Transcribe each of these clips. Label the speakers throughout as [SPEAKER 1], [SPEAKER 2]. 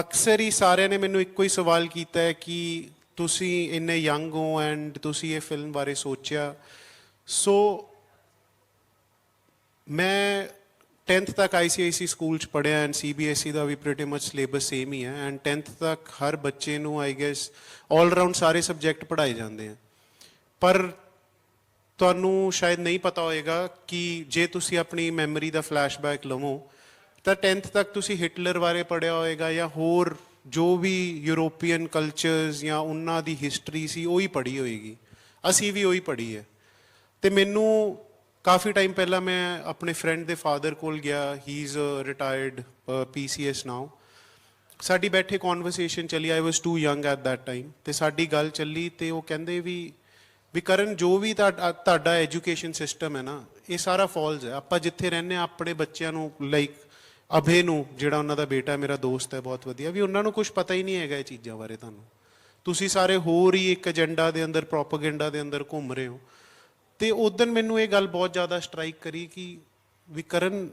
[SPEAKER 1] ਅਕਸਰ ਹੀ ਸਾਰਿਆਂ ਨੇ ਮੈਨੂੰ ਇੱਕੋ ਹੀ ਸਵਾਲ ਕੀਤਾ ਹੈ ਕਿ ਤੁਸੀਂ ਇੰਨੇ ਯੰਗ ਹੋ ਐਂਡ ਤੁਸੀਂ ਇਹ ਫਿਲਮ ਬਾਰੇ ਸੋਚਿਆ। ਸੋ ਮੈਂ 10th ਤੱਕ ICIC ਸਕੂਲ ਚ ਪੜਿਆ ਐਂਡ CBSE E ਦਾ ਵੀ ਪ੍ਰੀਟੀ ਮਚ ਸਿਲੇਬਸ ਸੇਮ ਹੀ ਹੈ ਐਂਡ 10th ਤੱਕ ਹਰ ਬੱਚੇ ਨੂੰ ਆਈ ਗੈਸ 올 ਰਾਊਂਡ ਸਾਰੇ ਸਬਜੈਕਟ ਪੜ੍ਹਾਏ ਜਾਂਦੇ ਆ। ਪਰ ਤੁਹਾਨੂੰ ਸ਼ਾਇਦ ਨਹੀਂ ਪਤਾ ਹੋਏਗਾ ਕਿ ਜੇ ਤੁਸੀਂ ਆਪਣੀ ਮੈਮਰੀ ਦਾ ਫਲੈਸ਼ਬੈਕ ਲਵੋ ਤਾਂ 10th ਤੱਕ ਤੁਸੀਂ ਹਿਟਲਰ ਬਾਰੇ ਪੜਿਆ ਹੋਏਗਾ ਜਾਂ ਹੋਰ ਜੋ ਵੀ ਯੂਰੋਪੀਅਨ ਕਲਚਰਸ ਜਾਂ ਉਹਨਾਂ ਦੀ ਹਿਸਟਰੀ ਸੀ, ਉਹ ਹੀ ਪੜ੍ਹੀ ਹੋਏਗੀ। ਅਸੀਂ ਵੀ ਉਹੀ ਪੜ੍ਹੀ ਹੈ। ਤੇ ਮੈਨੂੰ ਕਾਫੀ ਟਾਈਮ ਪਹਿਲਾਂ ਮੈਂ ਆਪਣੇ ਫਰੈਂਡ ਦੇ ਫਾਦਰ ਕੋਲ ਗਿਆ। He is retired PCS now ਸਾਡੀ ਬੈਠੇ ਕਨਵਰਸੇਸ਼ਨ ਚੱਲੀ। I was too young at that time ਤੇ ਸਾਡੀ ਗੱਲ ਚੱਲੀ ਤੇ ਉਹ ਕਹਿੰਦੇ ਵੀ ਵੀ ਕਰਨ ਜੋ ਵੀ ਤੁਹਾਡਾ ਤੁਹਾਡਾ ਐਜੂਕੇਸ਼ਨ ਸਿਸਟਮ ਹੈ ਨਾ, ਇਹ ਸਾਰਾ ਫਾਲਸ ਹੈ। ਆਪਾਂ ਜਿੱਥੇ ਰਹਿੰਦੇ ਹਾਂ, ਆਪਣੇ ਬੱਚਿਆਂ ਨੂੰ ਲਾਈਕ ਅਭੇ ਨੂੰ, ਜਿਹੜਾ ਉਹਨਾਂ ਦਾ ਬੇਟਾ ਮੇਰਾ ਦੋਸਤ ਹੈ, ਬਹੁਤ ਵਧੀਆ। ਵੀ ਉਹਨਾਂ ਨੂੰ ਕੁਝ ਪਤਾ ਹੀ ਨਹੀਂ ਹੈਗਾ ਇਹ ਚੀਜ਼ਾਂ ਬਾਰੇ ਤੁਹਾਨੂੰ। ਤੁਸੀਂ ਸਾਰੇ ਹੋਰ ਹੀ ਇੱਕ ਏਜੰਡਾ ਦੇ ਅੰਦਰ, ਪ੍ਰੋਪਾਗੈਂਡਾ ਦੇ ਅੰਦਰ ਘੁੰਮ ਰਹੇ ਹੋ। ਤੇ ਉਦੋਂ ਮੈਨੂੰ ਇਹ ਗੱਲ ਬਹੁਤ ਜ਼ਿਆਦਾ ਸਟ੍ਰਾਈਕ ਕਰੀ ਕਿ ਵੀ ਕਰਨ,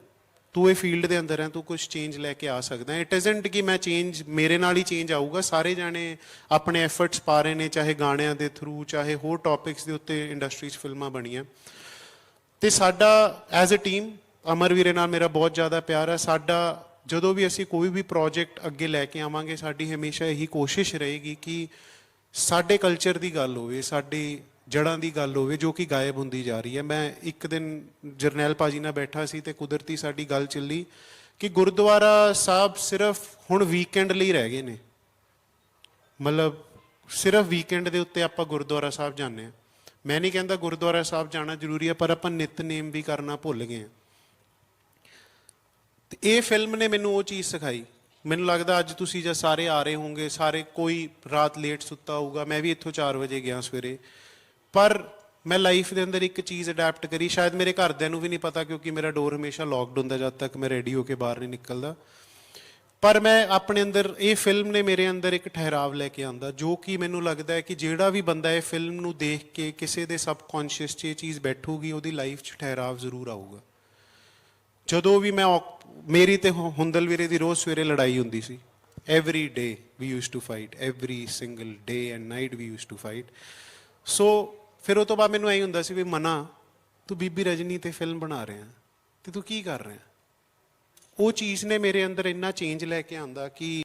[SPEAKER 1] ਤੂੰ ਇਹ ਫੀਲਡ ਦੇ ਅੰਦਰ ਹੈ, ਤੂੰ ਕੁਝ ਚੇਂਜ ਲੈ ਕੇ ਆ ਸਕਦਾ ਇਟ ਇਜ਼ਨਟ ਕਿ ਮੈਂ ਚੇਂਜ ਮੇਰੇ ਨਾਲ ਹੀ ਚੇਂਜ ਆਊਗਾ। ਸਾਰੇ ਜਾਣੇ ਆਪਣੇ ਐਫਰਟਸ ਪਾ ਰਹੇ ਨੇ, ਚਾਹੇ ਗਾਣਿਆਂ ਦੇ ਥਰੂ ਚਾਹੇ ਹੋਰ ਟੌਪਿਕਸ ਦੇ ਉੱਤੇ ਇੰਡਸਟਰੀ 'ਚ ਫਿਲਮਾਂ ਬਣੀਆਂ। ਤੇ ਸਾਡਾ ਐਜ਼ ਅ ਟੀਮ ਅਮਰ ਵੀਰੇ ਨਾਲ ਮੇਰਾ ਬਹੁਤ ਜ਼ਿਆਦਾ ਪਿਆਰ ਹੈ। ਸਾਡਾ ਜਦੋਂ ਵੀ ਅਸੀਂ ਕੋਈ ਵੀ ਪ੍ਰੋਜੈਕਟ ਅੱਗੇ ਲੈ ਕੇ ਆਵਾਂਗੇ, ਸਾਡੀ ਹਮੇਸ਼ਾ ਇਹੀ ਕੋਸ਼ਿਸ਼ ਰਹੇਗੀ ਕਿ ਸਾਡੇ ਕਲਚਰ ਦੀ ਗੱਲ ਹੋਵੇ, ਸਾਡੀ ਜੜਾਂ ਦੀ ਗੱਲ ਹੋਵੇ, ਜੋ ਕਿ ਗਾਇਬ ਹੁੰਦੀ ਜਾ ਰਹੀ ਹੈ। ਮੈਂ ਇੱਕ ਦਿਨ ਜਰਨੈਲ ਪਾਜੀ ਨਾਲ ਬੈਠਾ ਸੀ ਤੇ ਕੁਦਰਤੀ ਸਾਡੀ ਗੱਲ ਚੱਲੀ ਕਿ ਗੁਰਦੁਆਰਾ ਸਾਹਿਬ ਸਿਰਫ ਹੁਣ ਵੀਕਐਂਡ ਲਈ ਰਹਿ ਗਏ ਨੇ। ਮਤਲਬ ਸਿਰਫ ਵੀਕਐਂਡ ਦੇ ਉੱਤੇ ਆਪਾਂ ਗੁਰਦੁਆਰਾ ਸਾਹਿਬ ਜਾਂਦੇ ਹਾਂ। ਮੈਂ ਨਹੀਂ ਕਹਿੰਦਾ ਗੁਰਦੁਆਰਾ ਸਾਹਿਬ ਜਾਣਾ ਜ਼ਰੂਰੀ ਹੈ, ਪਰ ਆਪਾਂ ਨਿਤਨੇਮ ਵੀ ਕਰਨਾ ਭੁੱਲ ਗਏ ਹਾਂ। ਤੇ ਇਹ ਫਿਲਮ ਨੇ ਮੈਨੂੰ ਉਹ ਚੀਜ਼ ਸਿਖਾਈ। ਮੈਨੂੰ ਲੱਗਦਾ ਅੱਜ ਤੁਸੀਂ ਜਦ ਸਾਰੇ ਆ ਰਹੇ ਹੋਵੋਗੇ, ਸਾਰੇ ਕੋਈ ਰਾਤ ਲੇਟ ਸੁੱਤਾ ਹੋਊਗਾ, ਮੈਂ ਵੀ ਇੱਥੋਂ 4 ਵਜੇ ਗਿਆ ਸਵੇਰੇ। ਪਰ ਮੈਂ ਲਾਈਫ ਦੇ ਅੰਦਰ ਇੱਕ ਚੀਜ਼ ਅਡਾਪਟ ਕਰੀ, ਸ਼ਾਇਦ ਮੇਰੇ ਘਰਦਿਆਂ ਨੂੰ ਵੀ ਨਹੀਂ ਪਤਾ ਕਿਉਂਕਿ ਮੇਰਾ ਡੋਰ ਹਮੇਸ਼ਾ ਲੌਕਡ ਹੁੰਦਾ ਜਦ ਤੱਕ ਮੈਂ ਰੈਡੀ ਹੋ ਕੇ ਬਾਹਰ ਨਹੀਂ ਨਿਕਲਦਾ। ਪਰ ਮੈਂ ਆਪਣੇ ਅੰਦਰ, ਇਹ ਫਿਲਮ ਨੇ ਮੇਰੇ ਅੰਦਰ ਇੱਕ ਠਹਿਰਾਵ ਲੈ ਕੇ ਆਂਦਾ, ਜੋ ਕਿ ਮੈਨੂੰ ਲੱਗਦਾ ਹੈ ਕਿ ਜਿਹੜਾ ਵੀ ਬੰਦਾ ਇਹ ਫਿਲਮ ਨੂੰ ਦੇਖ ਕੇ ਕਿਸੇ ਦੇ ਸਬਕੌਂਸ਼ੀਅਸ 'ਚ ਇਹ ਚੀਜ਼ ਬੈਠੂਗੀ, ਉਹਦੀ ਲਾਈਫ 'ਚ ਠਹਿਰਾਵ ਜ਼ਰੂਰ ਆਊਗਾ। ਜਦੋਂ ਵੀ ਮੈਂ ਔਕ- ਮੇਰੀ ਤੇ ਹੁ- ਹੁੰਦਲ ਵੀਰੇ ਦੀ ਰੋਜ਼ ਸਵੇਰੇ ਲੜਾਈ ਹੁੰਦੀ ਸੀ। Every day we use to fight every single day and night we use to fight so ਫਿਰ ਉਹ ਤੋਂ ਬਾਅਦ ਮੈਨੂੰ ਐਂ ਹੁੰਦਾ ਸੀ ਵੀ ਮਨਾ, ਤੂੰ ਬੀਬੀ ਰਜਨੀ ਤੇ ਫਿਲਮ ਬਣਾ ਰਿਹਾ ਤੇ ਤੂੰ ਕੀ ਕਰ ਰਿਹਾ ਉਹ ਚੀਜ਼ ਨੇ ਮੇਰੇ ਅੰਦਰ ਇੰਨਾ ਚੇਂਜ ਲੈ ਕੇ ਆਂਦਾ ਕਿ